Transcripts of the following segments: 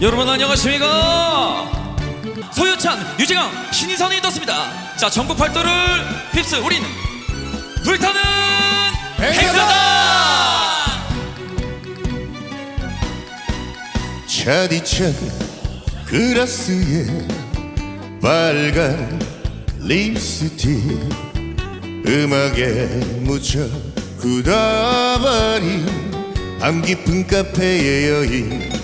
여러분 안녕하십니까? 소유찬 유재강 신인선이 떴습니다. 자 전국 팔도를 휩쓸 우리는 불타는 행사다! 차디찬 그라스에 빨간 립스틱 음악에 묻혀 굳어버린 밤 깊은 카페의 여인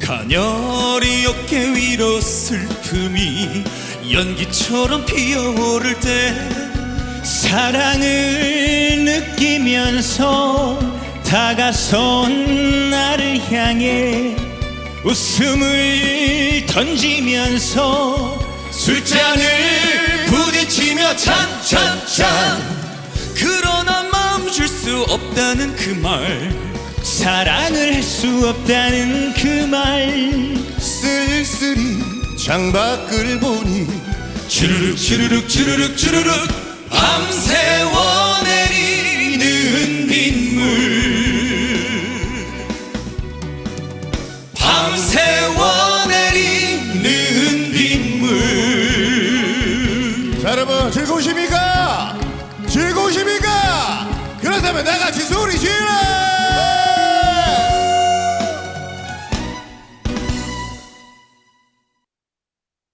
가녀리 어깨 위로 슬픔이 연기처럼 피어오를 때 사랑을 느끼면서 다가선 나를 향해 웃음을 던지면서 술잔을 부딪히며 찬찬찬. 그러나 마음 줄 수 없다는 그말 사랑을 할 수 없다는 그 말. 쓸쓸히 창밖을 보니 주르륵 주르륵 주르륵 주르륵 밤새워 내리는 빗물. 밤새워 내리는 빗물. 자 여러분 즐거우십니까?